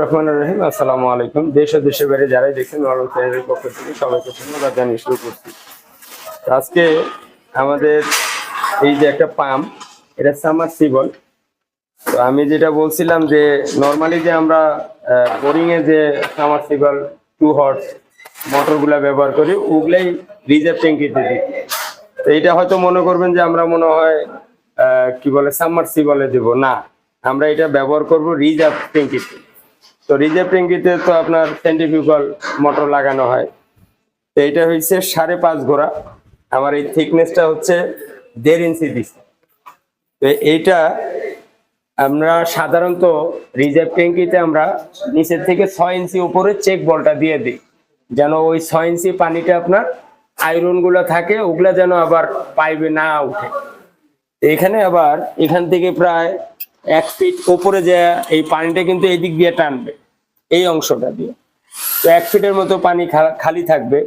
রহমান রহিম। আসসালামু আলাইকুম। বাইরে যারাই পক্ষ থেকে শুরু করছি। আজকে আমাদের এই যে একটা পাম্প এটা সামার সিবল। তো আমি যেটা বলছিলাম যে নর্মালি যে আমরা বোরিং এ যে সামার সিবল টু হর্স মোটরগুলা ব্যবহার করি, ওগুলাই রিজার্ভ ট্যাঙ্কিতে দিই। তো এইটা হয়তো মনে করবেন যে আমরা মনে হয় কি বলে সাবমার্সিবলে দেব। না। আমরা এটা ব্যবহার করব রিজার্ভ ট্যাঙ্কিতে। তো রিজার্ভ ট্যাঙ্কিতে তো আপনার সেন্ট্রিফিউগাল মোটর লাগানো হয়। তো এটা হচ্ছে সাড়ে পাঁচ ঘোড়া। আমার এই থিকনেসটা হচ্ছে দেড় ইঞ্চি দিচ্ছে তো এইটা আমরা সাধারণত রিজার্ভ ট্যাঙ্কিতে আমরা নিচের থেকে ছয় ইঞ্চি উপরে চেক বলটা দিয়ে দিই। যেন ওই ছয় ইঞ্চি পানিটা আপনার আয়রনগুলো থাকে, ওগুলা যেন আবার পাইবে না উঠে। এখানে আবার এখান থেকে প্রায় এক ফিট ওপরে যে এই পানিটা কিন্তু এই দিক দিয়ে টানবে, এই অংশটা দিয়ে। তো এক ফিটের মতো পানি খালি থাকবে।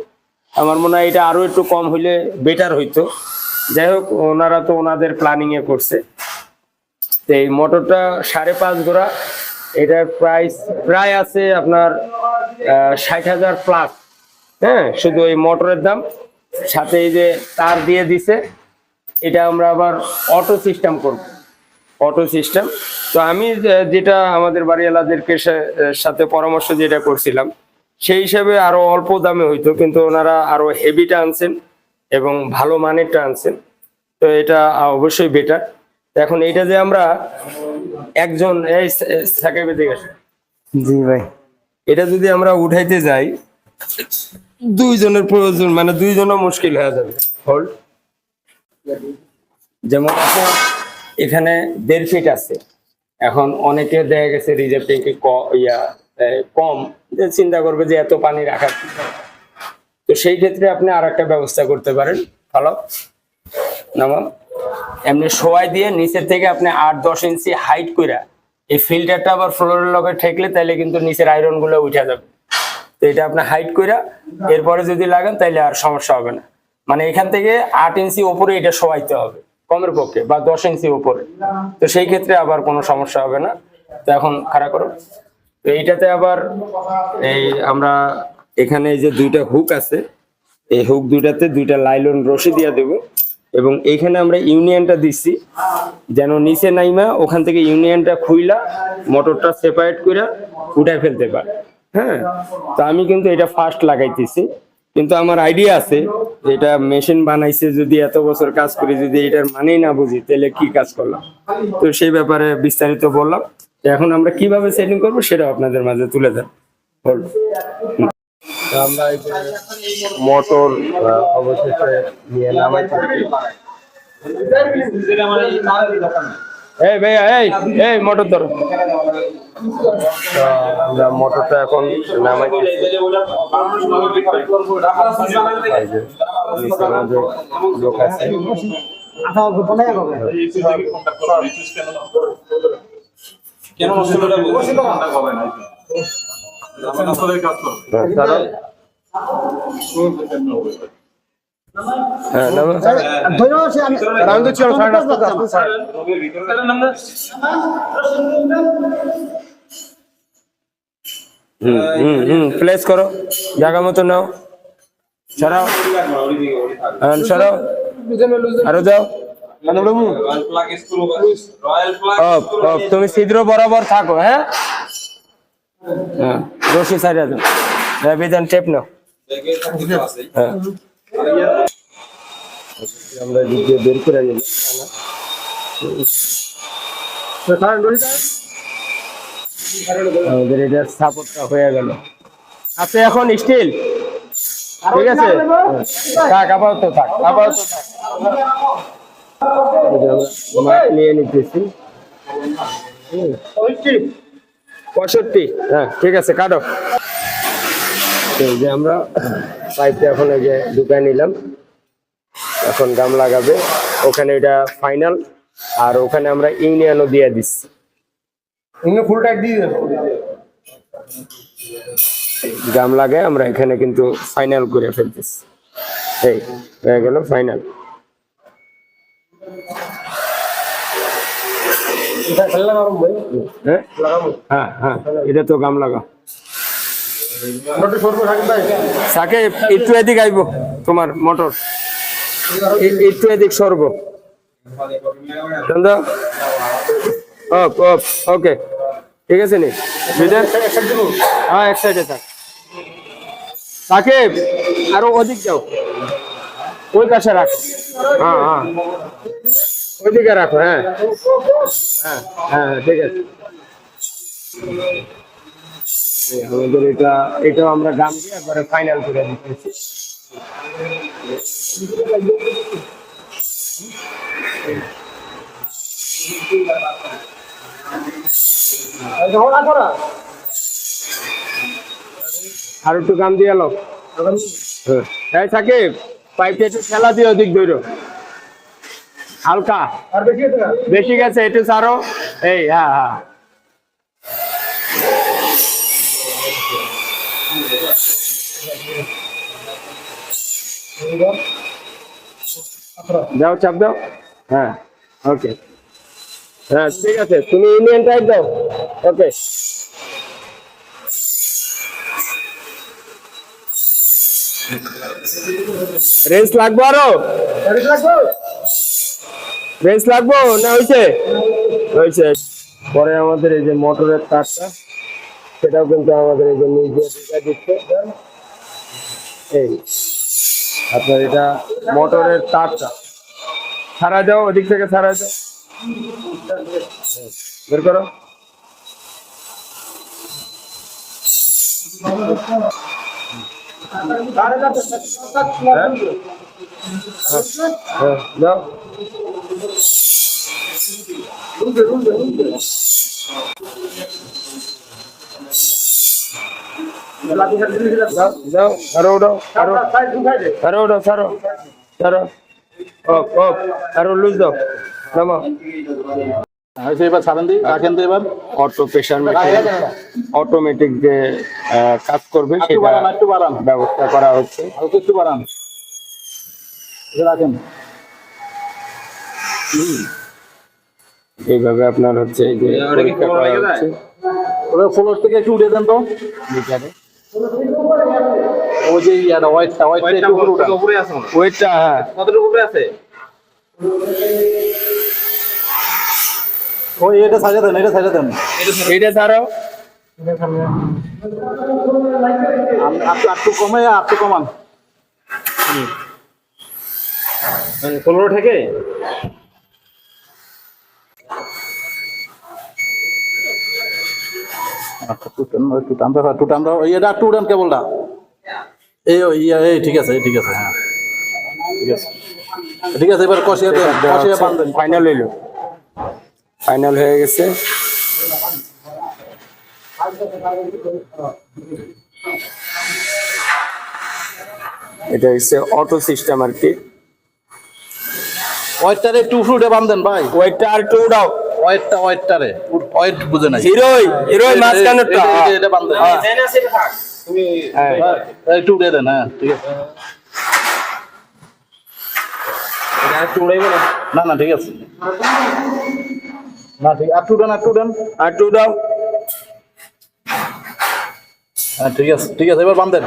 আমার মনে হয় এটা আরও একটু কম হইলে বেটার হইতো। যাই হোক, ওনারা তো ওনাদের প্ল্যানিং এ করছে। তো এই মোটরটা সাড়ে পাঁচ গোড়া এটার প্রাইস প্রায় আছে আপনার ষাট হাজার প্লাস হ্যাঁ শুধু এই মোটরের দাম, সাথে এই যে তার দিয়ে দিছে, এটা আমরা আবার অটো সিস্টেম করব। অটো সিস্টেম তো আমি যেটা আমাদের বাড়িওয়ালাদেরকে সা- সাথে পরামর্শ যেটা করছিলাম সেই হিসাবে আরও অল্প দামে হইতো কিন্তু ওনারা আরও হেভিটা আনছেন এবং ভালো মানেরটা আনছেন। তো এটা অবশ্যই বেটার এখন এটা যে আমরা একজন এই সাকিবের দিকে জি ভাই। এটা যদি আমরা উঠাইতে যাই দুইজনের প্রয়োজন মানে দুইজনও মুশকিল হয়ে যাবে। হোল্ড যেমন আপনার এখানে দেড় ফিট আছে। এখন অনেকে দেখা গেছে রিজার্ভ ট্যাঙ্কি ইয়া কম। চিন্তা করবে যে এত পানি রাখার তো সেই ক্ষেত্রে আপনি আর একটা ব্যবস্থা করতে পারেন। ভালো? নামাম এমনি শোয়াই দিয়ে নিচের থেকে আপনি আট, দশ ইঞ্চি হাইট কইরা এই ফিল্টারটা আবার ফ্লোরের লগে ঠেকলে তাহলে কিন্তু নিচের আয়রনগুলো উঠে যাবে। তো এটা আপনি হাইট কইরা এরপরে যদি লাগান তাহলে আর সমস্যা হবে না। মানে এখান থেকে আট ইঞ্চি ওপরে এটা শোয়াইতে হবে। কমের পক্ষে বা দশ ইঞ্চি উপরে। তো সেই ক্ষেত্রে আবার কোনো সমস্যা হবে না। তো এখন খাড়া করো। তো এইটাতে আবার এই আমরা এখানে যে দুইটা হুক আছে, এই হুক দুইটাতে দুইটা লাইলন রশি দিয়ে দেবো এবং এইখানে আমরা ইউনিয়নটা দিচ্ছি। যেন নিচে নাইমা, ওখান থেকে ইউনিয়নটা খুইলা, মোটরটা সেপারেট করে উঠায় ফেলতে পারে। হ্যাঁ? তো আমি কিন্তু এটা ফার্স্ট লাগাইতেছি। কিন্তু আমার আইডিয়া আছে এটা মেশিন বানাইছে যদি এত বছর কাজ করি যদি এটার মানেই না বুঝি, তাহলে কি কাজ করলাম? তো সেই ব্যাপারে বিস্তারিত বললাম। এখন আমরা কীভাবে সেটিং করব সেটা আপনাদের মাঝে তুলে Hold. আমরা মোটর অবশেষে নিয়ে নামাইছি এই ভাইয়া এই এই মোটর ধরো। তো আমরা মোটরটা এখন মধ্যে লোক আছে। কেন অসুবিধা হবে না কাজ করবে প্লেস করো। জায়গা মতো নাও। সরাও হ্যাঁ, সরাও আরও যাও। Royal plug screw royal plug off off তুমি ছিদ্র বরাবর থাকো হ্যাঁ? হ্যাঁ রশি সারিয়া দাও হ্যাঁ টেপ নাও হ্যাঁ। আমরা দিক বের করে আমাদের এটার সাপোর্টটা হয়ে গেল। আছে এখন স্টিল ঠিক আছে? থাক আপাতত থাক আপাতত থাক। নিয়ে নিতেছি। পঁয়ষট্টি। হ্যাঁ ঠিক আছে কাটো। তো যে আমরা। পাইপটা এখন এই যে ঢুকায় নিলাম। এখন গাম লাগাবে। ওখানে এটা ফাইনাল আর ওখানে আমরা ইউনিয়নও দিয়ে দিচ্ছি। ফুল টাইট দিয়ে গাম লাগায় আমরা এখানে কিন্তু ফাইনাল করে ফেলতেছি। এই হয়ে গেল ফাইনাল হ্যাঁ? হ্যাঁ হ্যাঁ। এটা তো গাম লাগা। সাকে একটু এদিক আইব। তোমার মোটর। একটু এদিক সরব। ওকে। ঠিক আছে নি? হ্যাঁ এক সাইডে থাক। তাকে আরও অধিক যাও। ওই পাশে রাখো। হ্যাঁ হ্যাঁ। ওইদিকে রাখো হ্যাঁ। হ্যাঁ হ্যাঁ ঠিক আছে। আমাদের এটা এটাও আমরা গাম দিয়ে একবারে ফাইনাল করে দিতেছি। আর একটু গাম দিয়ে এলো। হ্যাঁ। থাকে পাইপটা একটু ঠেলা দিয়ে ওদিক ধরো। হালকা। বেশি গেছে একটু সারো এই হ্যাঁ হ্যাঁ। দাও, চাপ দাও। হ্যাঁ ওকে হ্যাঁ ঠিক আছে, তুমি ইন্ডিয়ান টাইপ দাও। ওকে রেঞ্জ লাগবো আরও? রেঞ্জ লাগবো? না হয়েছে হয়েছে পরে আমাদের এই যে মোটরের তারটা, সেটাও কিন্তু আমাদের এই যে নিজে দিচ্ছে। এই। আপনার এটা মোটরের তারটা। ছাড়া যাও ওদিক থেকে ছাড়া যাও বের করো। লাগবে হ্যাঁ যাও লুজ দাও এবার রাখেন এবার অটো অটোমেটিক যে কাজ করবে সেটা ব্যবস্থা করা হচ্ছে একটু বাড়ান এইভাবে আপনার হচ্ছে যে পরীক্ষা থেকে একটু উঠে দেন তো ওই যে ইয়াটা হোয়াইটটা হোয়াইটটা একটু উপরে উঠান উপরে আছে মনে হয়। হ্যাঁ। কতটুকু উপরে আছে? ওই এটা সাজা দেন এটা সাজা দেন। একটু কমে একটু কমান। পনেরো থেকে? আচ্ছা দাও এটা কেবলটা এই ইয়া, এই ঠিক আছে ঠিক আছে হ্যাঁ ঠিক আছে ঠিক আছে এবার কষিয়ে দেন কষিয়ে বান্ধেন ফাইনাল হইল ফাইনাল হয়ে গেছে। এটা হচ্ছে অটো সিস্টেম আর কি। একটু উপরে উঠে বান্ধেন ভাই ওয়েটটা আর একটু হোয়াইটটা হোয়াইটটারে হোয়াইট বুঝে নাই। হিরোই হিরোই মাঝখানেরটা। এটা বান্ধেন হ্যাঁ, তুমি একটু উঠে দেন হ্যাঁ ঠিক আছে। এটা একটু উড়াইবো না? না না ঠিক আছে। না ঠিক একটু উঠান একটু উঠান আর একটু উঠাও হ্যাঁ ঠিক আছে ঠিক আছে এবার বান্ধেন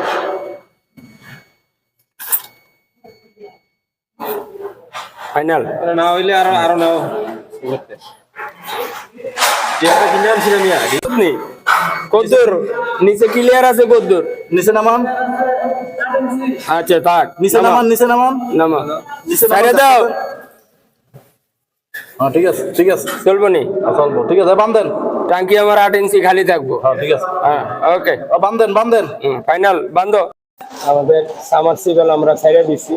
ফাইনাল না হইলে আরও আরও নাও। কিনে আপনি? কদ্দুর? নিচে ক্লিয়ার আছে কদ্দুর? নিচে নামান। আচ্ছা থাক নিচে নামান নিচে নামান। নামা। নিচে দাও। হ্যাঁ ঠিক আছে ঠিক আছে। চলবো নি? চলবো। ঠিক আছে বান্ধেন টাঙ্কি আমার আট ইঞ্চি খালি থাকব। হ্যাঁ ঠিক আছে। হ্যাঁ ওকে ও, বান্ধেন বান্ধেন ফাইনাল বান্ধ। আমাদের সামারসিবল আমরা ছেড়ে দিচ্ছি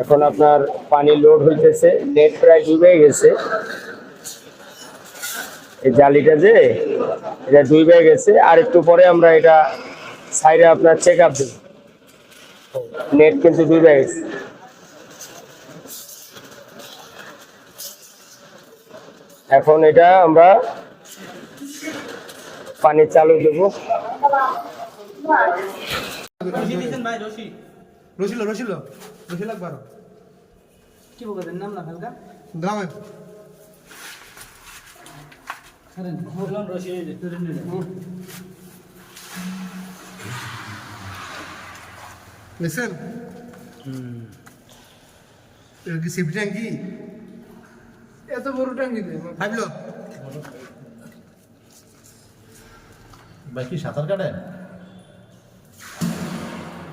এখন আপনার পানি লোড হইতেছে নেট প্রায় ডুবে গেছে। এই জালিটা যে এটা ডুবে গেছে। আর একটু পরে আমরা এটা সাইডে আপনার চেক আপ দেব নেট কিন্তু ডুবে গেছে। এখন এটা আমরা পানি চালু দেবো। রসিল রসিল রসিল একবার কি বলবেন নাম না হালকা? গ্রামে। এটা কি সেফটি ট্যাঙ্কি এত বড় ট্যাঙ্কি ভাবলো বাকি সাঁতার কাটেন